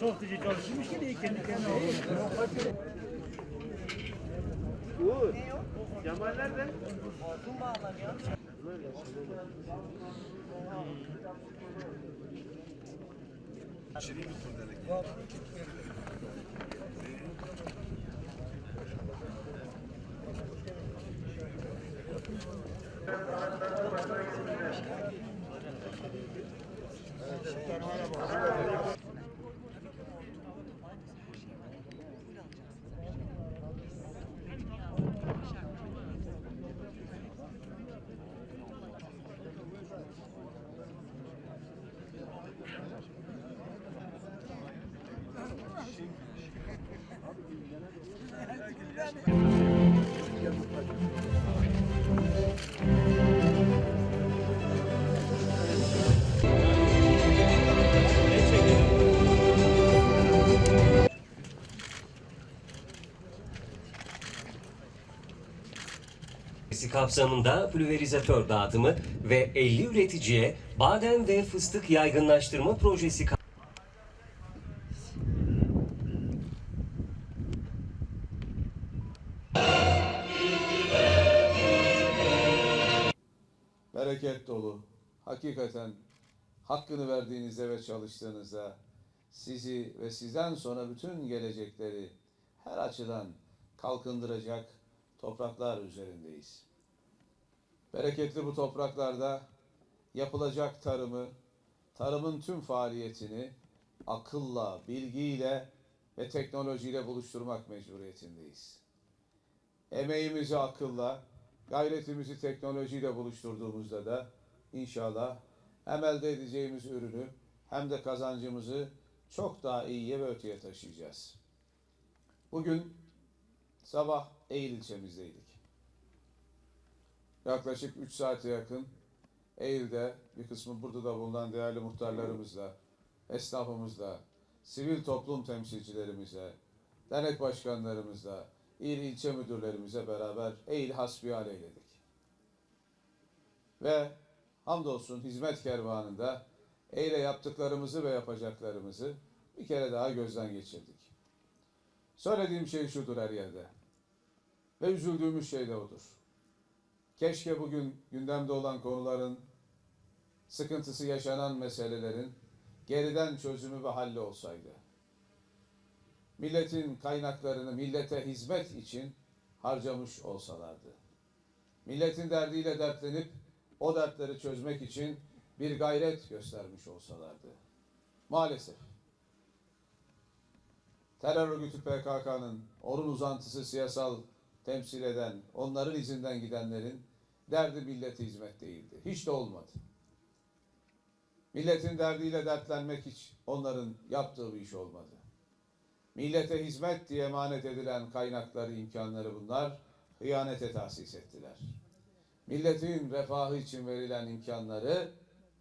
Çok dışı çalışmış ki de kendi kendine Uğur, Cemal nerede? Altın bağlar ya. Şirin bir kurdelek. Kapsamında pülverizatör dağıtımı ve 50 üreticiye badem ve fıstık yaygınlaştırma projesi bereket dolu, hakikaten hakkını verdiğinizde ve çalıştığınızda sizi ve sizden sonra bütün gelecekleri her açıdan kalkındıracak topraklar üzerindeyiz. Bereketli bu topraklarda yapılacak tarımı, tarımın tüm faaliyetini akılla, bilgiyle ve teknolojiyle buluşturmak mecburiyetindeyiz. Emeğimizi akılla, gayretimizi teknolojiyle buluşturduğumuzda da inşallah hem elde edeceğimiz ürünü hem de kazancımızı çok daha iyiye ve öteye taşıyacağız. Bugün sabah Eğil ilçemizdeydik. Yaklaşık 3 saate yakın Eğil'de bir kısmı burada da bulunan değerli muhtarlarımızla, esnafımızla, sivil toplum temsilcilerimizle, dernek başkanlarımızla, il ilçe müdürlerimize beraber Eğil hasbihal eyledik. Ve hamdolsun hizmet kervanında Eğil'e yaptıklarımızı ve yapacaklarımızı bir kere daha gözden geçirdik. Söylediğim şey şudur her yerde. Ve üzüldüğümüz şey de odur. Keşke bugün gündemde olan konuların, sıkıntısı yaşanan meselelerin geriden çözümü ve halli olsaydı. Milletin kaynaklarını millete hizmet için harcamış olsalardı. Milletin derdiyle dertlenip o dertleri çözmek için bir gayret göstermiş olsalardı. Maalesef terör örgütü PKK'nın onun uzantısı siyasal temsil eden, onların izinden gidenlerin derdi millete hizmet değildi. Hiç de olmadı. Milletin derdiyle dertlenmek hiç onların yaptığı bir iş olmadı. Millete hizmet diye emanet edilen kaynakları, imkanları bunlar hıyanete tahsis ettiler. Milletin refahı için verilen imkanları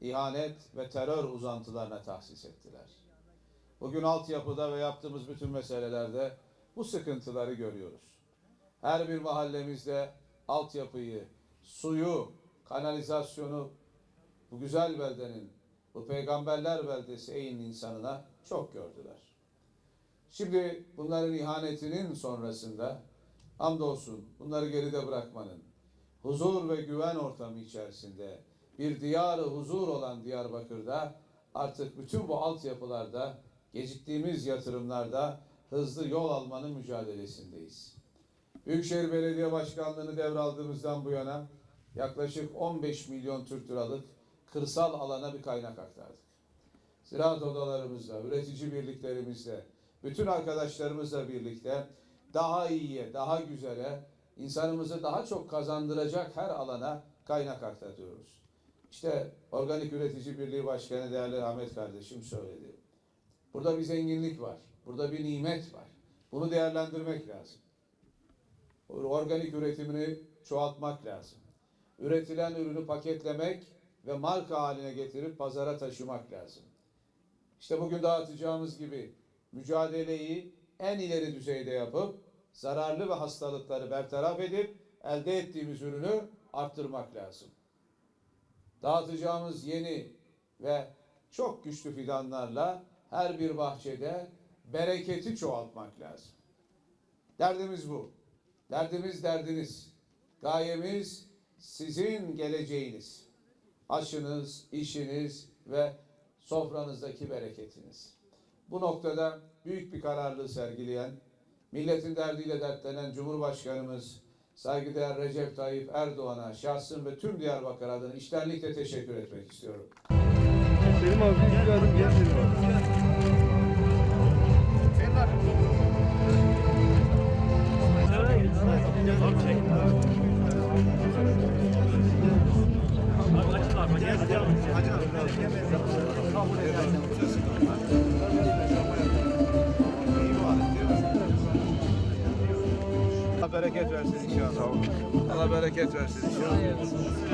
ihanet ve terör uzantılarına tahsis ettiler. Bugün altyapıda ve yaptığımız bütün meselelerde bu sıkıntıları görüyoruz. Her bir mahallemizde altyapıyı, suyu, kanalizasyonu bu güzel beldenin, bu peygamberler beldesi Eyn insanına çok gördüler. Şimdi bunların ihanetinin sonrasında hamdolsun bunları geride bırakmanın, huzur ve güven ortamı içerisinde bir diyarı huzur olan Diyarbakır'da artık bütün bu altyapılarda geciktiğimiz yatırımlarda hızlı yol almanın mücadelesindeyiz. Büyükşehir Belediye Başkanlığı'nı devraldığımızdan bu yana yaklaşık 15 milyon Türk liralık kırsal alana bir kaynak aktardık. Ziraat odalarımızla, üretici birliklerimizle, bütün arkadaşlarımızla birlikte daha iyiye, daha güzele, insanımızı daha çok kazandıracak her alana kaynak aktarıyoruz. İşte Organik Üretici Birliği Başkanı değerli Ahmet kardeşim söyledi. Burada bir zenginlik var. Burada bir nimet var. Bunu değerlendirmek lazım. Organik üretimini çoğaltmak lazım. Üretilen ürünü paketlemek ve marka haline getirip pazara taşımak lazım. İşte bugün dağıtacağımız gibi mücadeleyi en ileri düzeyde yapıp zararlı ve hastalıkları bertaraf edip elde ettiğimiz ürünü arttırmak lazım. Dağıtacağımız yeni ve çok güçlü fidanlarla her bir bahçede bereketi çoğaltmak lazım. Derdimiz bu. Derdimiz derdiniz. Gayemiz sizin geleceğiniz. Aşınız, işiniz ve sofranızdaki bereketiniz. Bu noktada büyük bir kararlılığı sergileyen, milletin derdiyle dertlenen Cumhurbaşkanımız saygıdeğer Recep Tayyip Erdoğan'a şahsım ve tüm Diyarbakır adına içtenlikle teşekkür etmek istiyorum. Selim abi bir adım gel Selim abi. Allah bereket versin inşallah. Allah bereket versin inşallah.